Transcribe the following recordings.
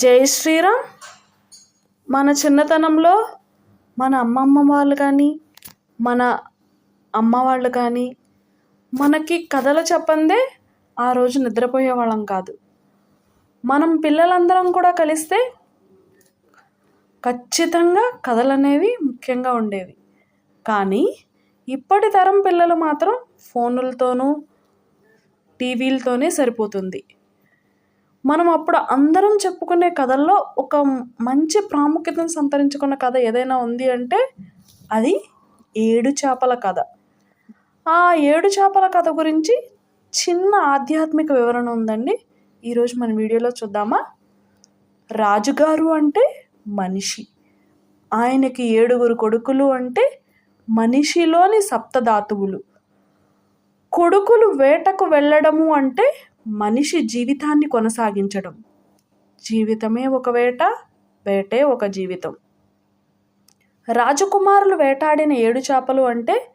జై శ్రీరామ్. మన చిన్నతనంలో మన అమ్మమ్మ వాళ్ళు కానీ మన అమ్మ వాళ్ళు కానీ మనకి కథలు చెప్పందే ఆ రోజు నిద్రపోయే వాళ్ళం కాదు. మనం పిల్లలందరం కూడా కలిస్తే ఖచ్చితంగా కథలు అనేవి ముఖ్యంగా ఉండేవి. కానీ ఇప్పటి తరం పిల్లలు మాత్రం ఫోనులతోనూ టీవీలతోనే సరిపోతుంది. మనం అప్పుడు అందరం చెప్పుకునే కథల్లో ఒక మంచి ప్రాముఖ్యతను సంతరించుకున్న కథ ఏదైనా ఉంది అంటే అది ఏడు చేపల కథ. ఆ ఏడు చేపల కథ గురించి చిన్న ఆధ్యాత్మిక వివరణ ఉందండి. ఈరోజు మన వీడియోలో చూద్దామా? రాజుగారు అంటే మనిషి. ఆయనకి ఏడుగురు కొడుకులు అంటే మనిషిలోని సప్తధాతువులు. కొడుకులు వేటకు వెళ్ళడము అంటే మనిషి జీవితాన్ని కొనసాగించడం. జీవితమే ఒక వేట వేటే ఒక జీవితం. రాజకుమారులు వేటాడిన ఏడు చేపలు అంటే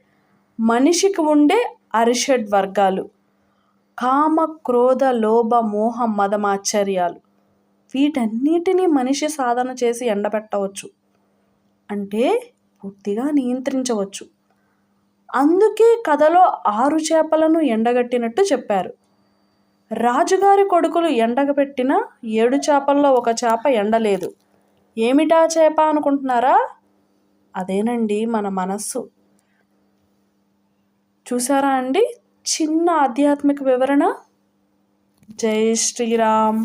మనిషికి ఉండే అరిషడ్ వర్గాలు. కామ క్రోధ లోభ మోహ మదమాశ్చర్యాలు వీటన్నిటినీ మనిషి సాధన చేసి ఎండబెట్టవచ్చు. అంటే పూర్తిగా నియంత్రించవచ్చు. అందుకే కథలో ఆరు చేపలను ఎండగట్టినట్టు చెప్పారు. రాజుగారి కొడుకులు ఎండగబెట్టిన ఏడు చేపల్లో ఒక చేప ఎండలేదు. ఏమిటా చేప అనుకుంటున్నారా? అదేనండి మన మనస్సు. చూసారా అండి? చిన్న ఆధ్యాత్మిక వివరణ. జై శ్రీరామ్.